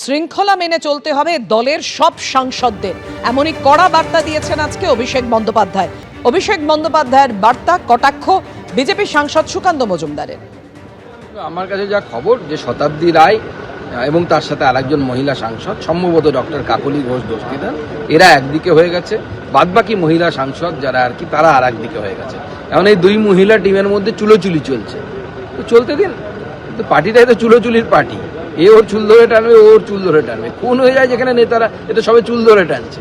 শৃঙ্খলা মেনে চলতে হবে দলের সব সাংসদদের। এমনই কড়া বার্তা দিয়েছেন আজকে অভিষেক বন্দ্যোপাধ্যায়। অভিষেক বন্দ্যোপাধ্যায়ের বার্তা কটাক্ষ বিজেপি সাংসদ সুকান্ত মজুমদারের। আমার কাছে যা খবর, যে শতাব্দী রায় এবং তার সাথে আরেকজন মহিলা সাংসদ, সম্ভবত ডক্টর কাকলি ঘোষ দস্তিদার, এরা একদিকে হয়ে গেছে। বাদবাকি মহিলা সাংসদ যারা আর কি, তারা আর একদিকে হয়ে গেছে। এখন এই দুই মহিলা টিমের মধ্যে চুলোচুলি চলছে। তো চলতে দিন, কিন্তু পার্টিটাই তো চুলোচুলির পার্টি। এ ওর চুল ধরে টানবে ওর চুল ধরে টানবে। খুন হয়ে যায় যেখানে নেতারা এটা সবাই চুল ধরে টানছে।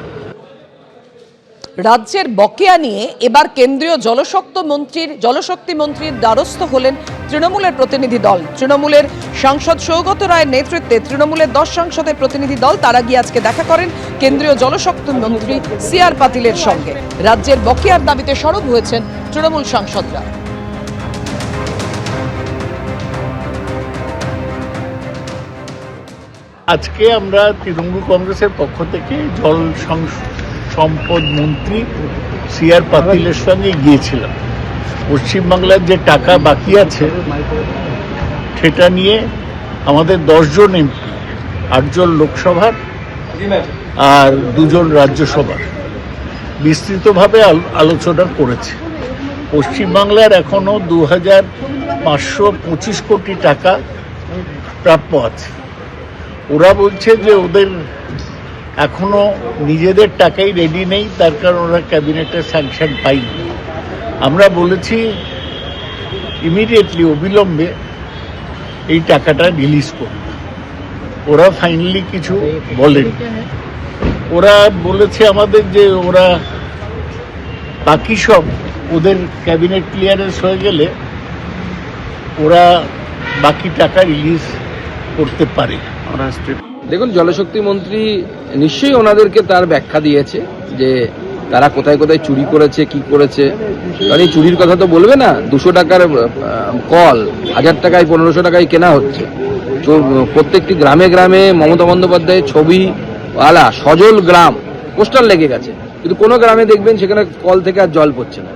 রাজ্যের বকেয়া নিয়ে এবার কেন্দ্রীয় জলশক্ত মন্ত্রীর, জলশক্তি মন্ত্রীর দ্বারস্থ হলেন তৃণমূলের প্রতিনিধি দল। তৃণমূলের সাংসদ সৌগত রায়ের নেতৃত্বে তৃণমূলের দশ সাংসদের প্রতিনিধি দল, তারা গিয়ে আজকে দেখা করেন কেন্দ্রীয় জলশক্তি মন্ত্রী সি আর পাতিলের সঙ্গে। রাজ্যের বকেয়ার দাবিতে সরব হয়েছেন তৃণমূল সাংসদরা। আজকে আমরা তৃণমূল কংগ্রেসের পক্ষ থেকে জল সম্পদ মন্ত্রী সি আর পাতিলের সঙ্গে গিয়েছিলাম। পশ্চিমবাংলার যে টাকা বাকি আছে, সেটা নিয়ে আমাদের দশজন এমপি, আটজন লোকসভার আর দুজন রাজ্যসভার বিস্তৃতভাবে আল- আলোচনা করেছে। পশ্চিমবাংলার এখনও দু হাজার পাঁচশো পঁচিশ কোটি টাকা প্রাপ্য আছে। ওরা বলছে যে ওদের এখনও নিজেদের টাকাই রেডি নেই, তার কারণ ওরা ক্যাবিনেটের স্যাংশন পায়নি। আমরা বলেছি ইমিডিয়েটলি অবিলম্বে এই টাকাটা রিলিজ করুন। ওরা ফাইনালি কিছু বলেন। ওরা বলেছে আমাদের যে ওরা বাকি সব ওদের ক্যাবিনেট ক্লিয়ারেন্স হয়ে গেলে ওরা বাকি টাকা রিলিজ করতে পারে। দেখুন, জলশক্তি মন্ত্রী নিশ্চয়ই ওনাদেরকে তার ব্যাখ্যা দিয়েছে যে তারা কোথায় কোথায় চুরি করেছে, কি করেছে। কারণ এই চুরির কথা তো বলবে না, দুশো টাকার কল, হাজার টাকায়, পনেরোশো টাকায় কেনা হচ্ছে। প্রত্যেকটি গ্রামে গ্রামে মমতা বন্দ্যোপাধ্যায়ের ছবি আলা, সজল গ্রাম, পোস্টার লেগে গেছে। কিন্তু কোনো গ্রামে দেখবেন সেখানে কল থেকে আর জল পড়ছে না।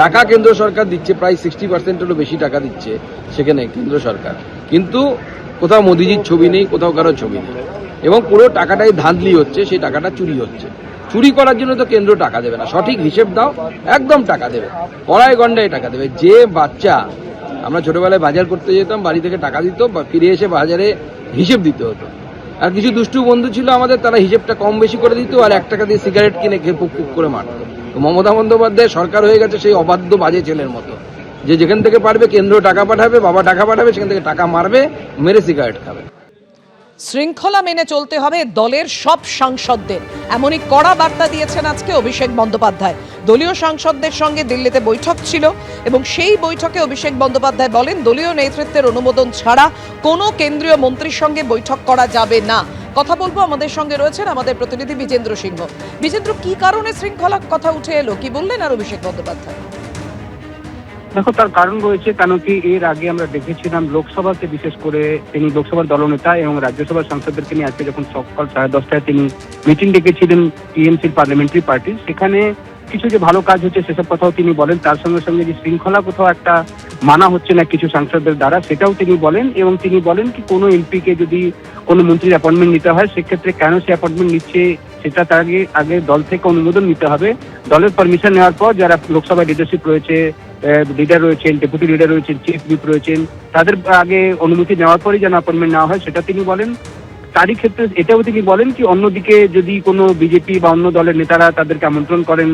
টাকা কেন্দ্র সরকার দিচ্ছে, প্রায় সিক্সটি পার্সেন্টেরও বেশি টাকা দিচ্ছে সেখানে কেন্দ্র সরকার। কিন্তু কোথাও মোদিজির ছবি নেই, কোথাও কারও ছবি নেই। এবং পুরো টাকাটাই ধাঁধলি হচ্ছে, সেই টাকাটা চুরি হচ্ছে। চুরি করার জন্য তো কেন্দ্র টাকা দেবে না। সঠিক হিসেব দাও, একদম টাকা দেবে। কড়াই গন্ডায় টাকা দেবে। যে বাচ্চা, আমরা ছোটবেলায় বাজার করতে যেতাম, বাড়ি থেকে টাকা দিত, বা ফিরে এসে বাজারে হিসেব দিতে হতো। আর কিছু দুষ্টু বন্ধু ছিল আমাদের, তারা হিসেবটা কম বেশি করে দিত আর এক টাকা দিয়ে সিগারেট কিনে খেয়ে পুক পুক করে মারতো। তো মমতা বন্দ্যোপাধ্যায় সরকার হয়ে গেছে সেই অবাধ্য বাজে ছেলের মতো। যে যেখান থেকে পারবে কেন্দ্র টাকা পাঠাবে, বাবা টাকা পাঠাবে, সেখান থেকে টাকা মারবে, মেরে সিগারেট খাবে। শৃঙ্খলা মেনে চলতে হবে দলের সব সাংসদদের। এমনই কড়া বার্তা দিয়েছেন আজকে অভিষেক বন্দ্যোপাধ্যায়। দলীয় সাংসদদের সঙ্গে দিল্লিতে বৈঠক ছিল এবং সেই বৈঠকে অভিষেক বন্দ্যোপাধ্যায় বলেন, দলীয় নেতৃত্বের অনুমোদন ছাড়া কোনো কেন্দ্রীয় মন্ত্রীর সঙ্গে বৈঠক করা যাবে না। কথা বলব, আমাদের সঙ্গে রয়েছেন আমাদের প্রতিনিধি বিজেন্দ্র সিংহ। বিজেন্দ্র, কি কারণে শৃঙ্খলার কথা উঠে এলো? কি বললেন আর অভিষেক বন্দ্যোপাধ্যায়? দেখো, তার কারণ রয়েছে কেন কি এর আগে আমরা দেখেছিলাম লোকসভাতে বিশেষ করে তিনি লোকসভার দলনেতা এবং রাজ্যসভার সাংসদদেরকে নিয়ে আজকে যখন সকাল সাড়ে দশটায় তিনি মিটিং ডেকেছিলেন টিএমসির পার্লামেন্টারি পার্টি সেখানে কিছু যে ভালো কাজ হচ্ছে সেসব কথাও তিনি বলেন। তার সঙ্গে সঙ্গে যে শৃঙ্খলা কোথাও একটা মানা হচ্ছে না কিছু সাংসদদের দ্বারা, সেটাও তিনি বলেন এবং তিনি বলেন কি কোনো এমপিকে যদি কোনো মন্ত্রীর অ্যাপয়েন্টমেন্ট নিতে হয়, সেক্ষেত্রে কেন সে অ্যাপয়েন্টমেন্ট নিচ্ছে সেটা তার আগে আগে দল থেকে অনুমোদন নিতে হবে। দলের পারমিশন নেওয়ার পর যারা লোকসভায় লিডারশিপ রয়েছে লিডার রয়েছেন ডেপুটি লিডার রয়েছেন চিফ হুইপ রয়েছেন, তাদের আগে অনুমতি নেওয়ার পরেই যেন অ্যাপয়েন্টমেন্ট নেওয়া হয়, সেটা তিনি বলেন। তারই ক্ষেত্রে এটাও তিনি বলেন কি, অন্যদিকে যদি কোনো বিজেপি বা অন্য দলের নেতারা তাদেরকে আমন্ত্রণ করেন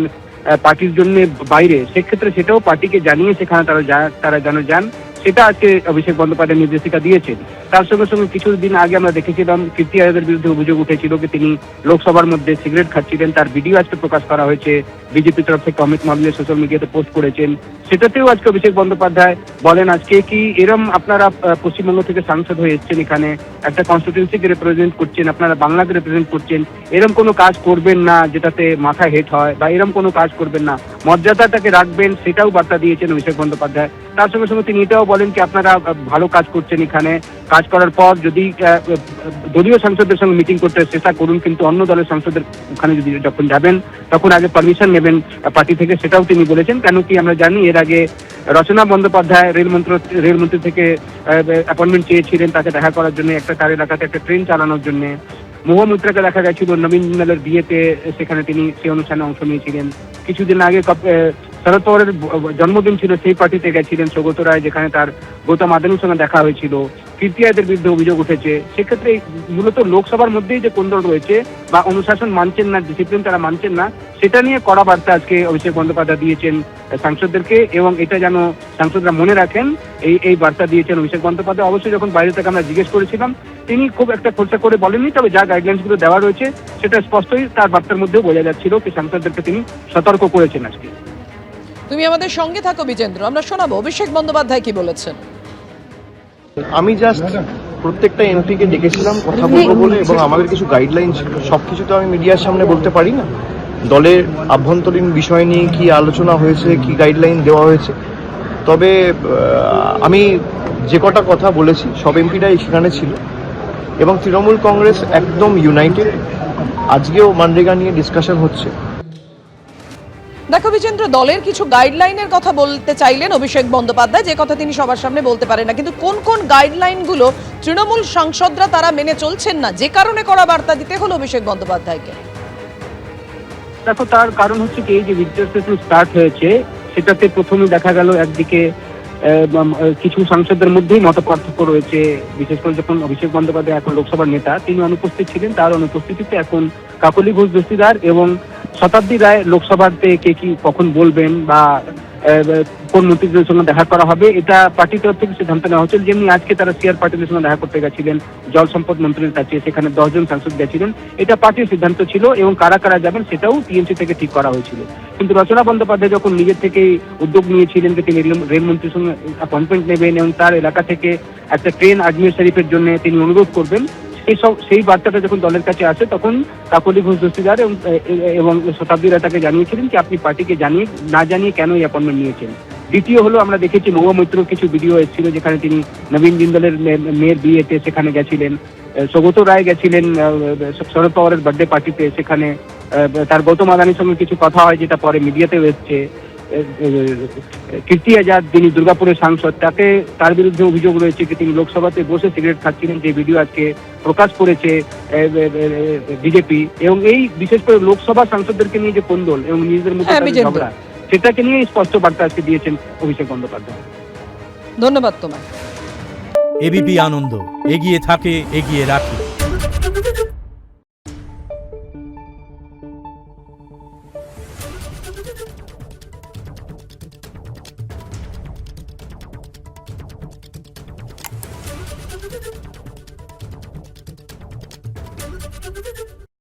পার্টির জন্য বাইরে, সেক্ষেত্রে সেটাও পার্টিকে জানিয়ে সেখানে তারা তারা যেন যান। সেটা আজকে অভিষেক বন্দ্যোপাধ্যায় নির্দেশিকা দিয়েছেন। তার সঙ্গে সঙ্গে কিছুদিন আগে আমরা দেখেছিলাম, কীর্তি আজাদের বিরুদ্ধে অভিযোগ উঠেছিল যে তিনি লোকসভার মধ্যে সিগারেট খাচ্ছিলেন, তার ভিডিও আজকে প্রকাশ করা হয়েছে। বিজেপি তরফ থেকে অমিত মামলে সোশ্যাল মিডিয়াতে পোস্ট করেছেন, সেটাতেও আজকে অভিষেক বন্দ্যোপাধ্যায় বলেন আজকে কি এরম আপনারা পশ্চিমবঙ্গ থেকে সাংসদ হয়ে এসেছেন এখানে, একটা কনস্টিটিউন্সিকে রিপ্রেজেন্ট করছেন, আপনারা বাংলাকে রিপ্রেজেন্ট করছেন, এরম কোনো কাজ করবেন না যেটাতে মাথা হেট হয় বা এরম কোনো কাজ করবেন না, মর্যাদাটাকে রাখবেন সেটাও বার্তা দিয়েছেন অভিষেক বন্দ্যোপাধ্যায়। তার সঙ্গে সঙ্গে তিনি এটাও বলেন কি আপনারা ভালো কাজ করছেন এখানে কাজ করার পর যদি দলীয় সাংসদদের সঙ্গে মিটিং করতে চেষ্টা করুন, কিন্তু অন্য দলের সাংসদের ওখানে যদি যখন যাবেন, তখন আগে পারমিশন নেবেন পার্টি থেকে, সেটাও তিনি বলেছেন। কেন কি আমরা জানি এর আগে রচনা বন্দ্যোপাধ্যায় রেলমন্ত্র রেলমন্ত্রী থেকে অ্যাপয়েন্টমেন্ট চেয়েছিলেন তাকে দেখা করার জন্য, একটা তার এলাকাতে একটা ট্রেন চালানোর জন্য। মহামুদ্রাকে দেখা গেছিল, নবীন বিয়েতে, সেখানে তিনি সেই অনুষ্ঠানে অংশ নিয়েছিলেন। কিছুদিন আগে পাওয়ারের জন্মদিন ছিল, সেই পার্টিতে গেছিলেন সৌগত রায়, যেখানে তার গৌতম আদানির সঙ্গে দেখা হয়েছিল। কীর্তিয়াদের বিরুদ্ধে অভিযোগ উঠেছে। সেক্ষেত্রে মূলত লোকসভার মধ্যেই যে কোন্দল রয়েছে বা অনুশাসন মানছেন না ডিসিপ্লিন তারা মানছেন না, সেটা নিয়ে কড়া বার্তা আজকে অভিষেক বন্দ্যোপাধ্যায় দিয়েছেন সাংসদদেরকে এবং এটা যেন সাংসদরা মনে রাখেন, এই এই বার্তা দিয়েছেন অভিষেক বন্দ্যোপাধ্যায়। অবশ্যই যখন বাইরে থেকে আমরা জিজ্ঞেস করেছিলাম, তিনি খুব একটা খরচা করে বলেননি, তবে যা গাইডলাইন্সগুলো দেওয়া রয়েছে, সেটা স্পষ্টই তার বার্তার মধ্যেও বোঝা যাচ্ছিল যে সাংসদদেরকে তিনি সতর্ক করেছেন আজকে। তুমি আমাদের সঙ্গে থাকো বিজেন্দ্র। আমরা শোনাবো। অভিষেক বন্দ্যোপাধ্যায় কি বলেছেন? আমি জাস্ট প্রত্যেকটা এমপিকে ডেকেছিলাম কথা বলব বলে এবং আমাদের কিছু গাইডলাইন ছিল সব কিছু তো আমি মিডিয়ার সামনে বলতে পারি না। দলের আভ্যন্তরীণ বিষয় নিয়ে কি আলোচনা হয়েছে কি গাইডলাইন দেওয়া হয়েছে? তবে আমি যে কটা কথা বলেছি সব এমপিরাই সেখানে ছিল। এবং তৃণমূল কংগ্রেস একদম ইউনাইটেড আজকেও মানরেগা নিয়ে ডিসকাশন হচ্ছে। দেখো বিজেন্দ্র, দলের কিছু গাইডলাইনের কথা বলতে চাইলেন অভিষেক বন্দ্যোপাধ্যায়, যে কথা তিনি সবার সামনে বলতে পারেন না। কিন্তু কোন কোন গাইডলাইনগুলো তৃণমূল সাংসদরা তারা মেনে চলছেন না, যে কারণে করা বার্তা দিতে হলো অভিষেক বন্দ্যোপাধ্যায়কে? দেখো, তার কারণ হচ্ছে কি, এই যে বিদ্যুৎ সেতু স্টার্ট হয়েছে, সেটাতে প্রথমে দেখা গেল একদিকে কিছু সাংসদদের মধ্যেই মত পার্থক্য রয়েছে। বিশেষ করে যখন অভিষেক বন্দ্যোপাধ্যায় এখন লোকসভার নেতা, তিনি অনুপস্থিত ছিলেন, তার অনুপস্থিতিতে এখন কাকলি ঘোষ দস্তিদার এবং শতাব্দী রায় লোকসভাতে কে কি কখন বলবেন বা কোন মন্ত্রীদের সঙ্গে দেখা করা হবে, এটা পার্টি তরফ থেকে সিদ্ধান্ত নেওয়া হচ্ছিল যেমনি আজকে তারা সিআর পার্টিদের সঙ্গে দেখা করতে গেছিলেন, জল সম্পদ মন্ত্রীর কাছে সেখানে দশজন সাংসদ গেছিলেন। এটা পার্টির সিদ্ধান্ত ছিল এবং কারা কারা যাবেন সেটাও টিএমসি থেকে ঠিক করা হয়েছিল। কিন্তু রচনা বন্দ্যোপাধ্যায় যখন নিজের থেকে উদ্যোগ নিয়েছিলেন যে তিনি রেল- রেলমন্ত্রীর সঙ্গে অ্যাপয়েন্টমেন্ট নেবেন এবং তার এলাকা থেকে একটা ট্রেন আজমির শরীফের জন্য তিনি অনুরোধ করবেন সেই সব সেই বার্তাটা যখন দলের কাছে আসে, তখন কাকলি ঘোষ দস্তিদার এবং এবং শতাব্দী রায় তাকে জানিয়েছিলেন যে আপনি পার্টিকে জানিয়ে, না জানিয়ে কেন এই অ্যাপয়েন্টমেন্ট নিয়েছেন। দ্বিতীয় হলো আমরা দেখেছি মহুয়া মৈত্র কিছু ভিডিও এসেছিল যেখানে তিনি নবীন জিন্দলের মেয়ের বিয়েতে সেখানে গেছিলেন। সৌগত রায় গেছিলেন শরদ পাওয়ারের বার্থডে পার্টিতে সেখানে তার গৌতম আদানির সঙ্গে কিছু কথা হয় যেটা পরে মিডিয়াতেও এসছে। কীর্তি আজাদ যিনি দুর্গাপুরের সাংসদ তাকে তার বিরুদ্ধে অভিযোগ রয়েছে যে তিনি লোকসভাতে বসে সিগারেট খাচ্ছিলেন যে ভিডিও আজকে প্রকাশ করেছে বিজেপি। এবং এই বিশেষ করে লোকসভা সাংসদদেরকে নিয়ে যে কন্দল এবং নিজেদের মধ্যে হ্যাঁ, ঝগড়া সেটাকে নিয়ে স্পষ্ট বার্তা আজকে দিয়েছেন অভিষেক বন্দ্যোপাধ্যায়। ধন্যবাদ তোমার এবিপি আনন্দ এগিয়ে থাকে এগিয়ে রাখে।